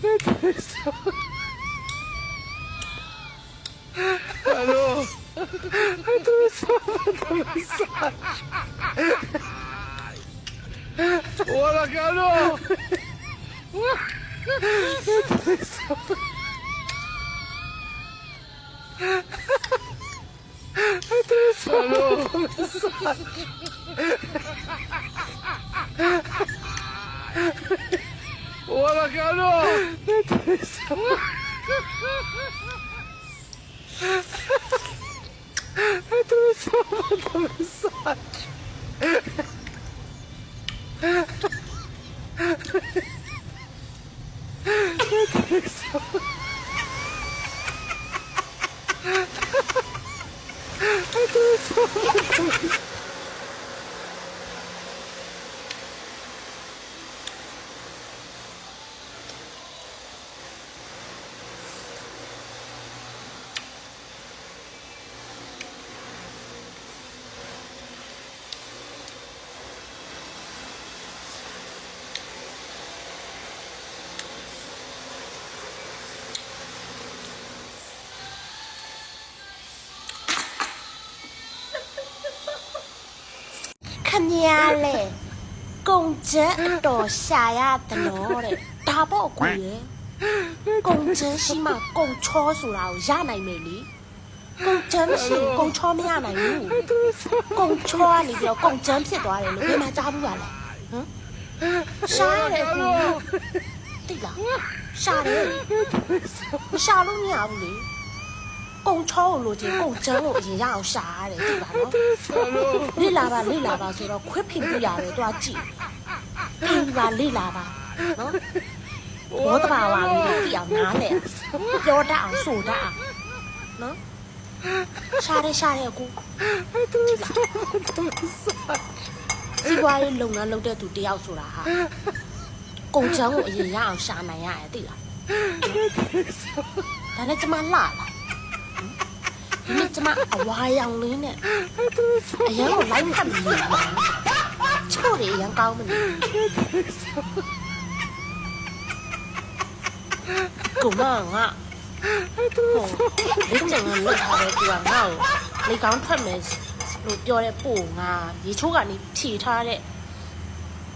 Meu Deus do céu. Parou. Atravessou, atravessou. Olha, garoto. Atravessou. quack 我了干喽！ 我了干喽！ Thank you. ခမရလေကုံကျက်အတော်ရှာရတယ်လို့တဲ့ဒါပေါ့ကိုရယ်ကုံကျက်ရှိမှကုံချောဆိုတာကိုရနိုင်မယ်လေကုံကျက်မရှိရင်ကုံချောမရနိုင်ဘူးကုံချောကနေပြီးတော့ကုံကျက်ဖြစ်သွားတယ်လို့ဘယ်မှာကြားဘူးရလဲဟမ်ရှာရတယ်ကိုတိတ်လားရှာတယ်မရှာလို့မရဘူးလေ ကုံချောကိုလိုချင်ကုံကျက်ကိုအရင်ရအောင်ရှာရတယ်တိတ်ပါနော်လေ့လာပါလေ့လာပါဆိုတော့ခွက်ဖိပြရတယ်တွားကြည့်ပြီးပါလေ့လာပါနော်ဘောတဘာဝလေးတွေကြည့်အောင်နားလဲပြောတတ်အောင်ဆိုတတ်အောင်နော်ရှားရဲရှားရဲကိုစီပွားရေးလုပ်ငန်းလုပ်တဲ့သူတယောက်ဆိုတာဟာကုံချမ်းကိုအရင်ရအောင်ရှာနိုင်ရတယ်သိလားဒါနဲ့ကျမလှလာ ဒီနေ့ကျမအဝါရောင်လေးနဲ့အရင်ကလိုက်ဖတ်နေတယ်ချို့တွေအရင်ကောင်းမနေကိုမငါဟိုဒီကျန်ကလွတ်ထားတဲ့သူကငါ့ကိုလေကောင်းထွက်မယ်လို့ပြောတဲ့ပို့ငါရေချိုးကနေဖြီထားတဲ့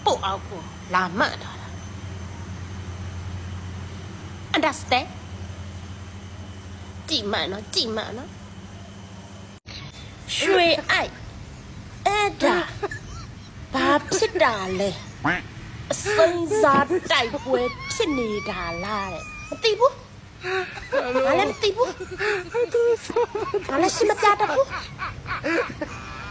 ပို့အောက်ကိုလာမှတ်ထားတာ understand ကြည်မှန်နော်ကြည်မှန်နော် ရွှေအိုက်အဲ့ဒါဘာဖြစ်တာလဲ quack အစိမ်းစားတိုက်ပွဲဖြစ်နေတာလားတဲ့မသိဘူးငါလည်းမသိဘူးငါလည်းရှိမပြတတ်ဘူး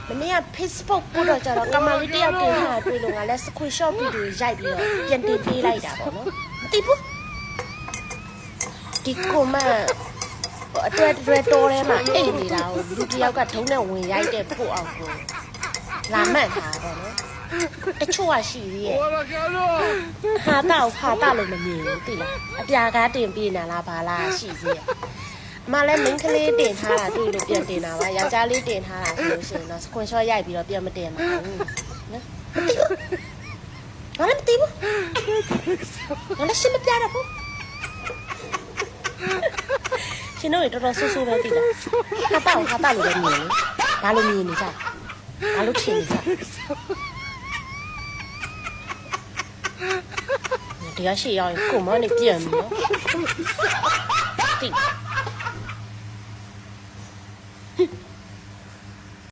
မနေ့က Facebook ပို့တော့ကြတော့ကမလေးတယောက်တင်ထားတာတွေ့လို့ငါလည်း screenshot ဗီဒီယိုရိုက်ပြီးတော့ပြန်တင်ပေးလိုက်တာပေါ့နော်မသိဘူးဒီကွန်မန့်ဟို အတွဲတွဲတော်ထဲမှာအိတ်နေတာကိုလူတစ်ယောက်ကဒုံးနဲ့ဝင်ရိုက်တဲ့ဖို့အောင်ကိုလာမှတ်တာပေါ့နော်တချို့ကရှိသေးရဲ့ဟာတာကိုဟာတာလို့မမြင်ဘူးသိလားအပြာကားတင်ပြနေလားဘာလားရှိသေးရဲ့အမလည်းမင်းကလေးတင်ထားတာတွေ့လို့ပြန်တင်တာပါယောက်ျားလေးတင်ထားတာဆိုလို့ရှိရင်တော့ screenshot ရိုက်ပြီးတော့ပြန်မတင်ပါဘူးနော်ဘာလဲမသိဘူးဘာလဲရှင်းမပြရဘူး ရှင်တို့တော်တော်ဆူဆူပဲသိလားဟာတော့ဟာတော့လို့လည်းမြင်ဘာလို့မြင်နေကြဘာလို့ထင်နေကြတရားရှိရောက်ရင်ကိုမနဲ့ပြန်ပြီနော်တိ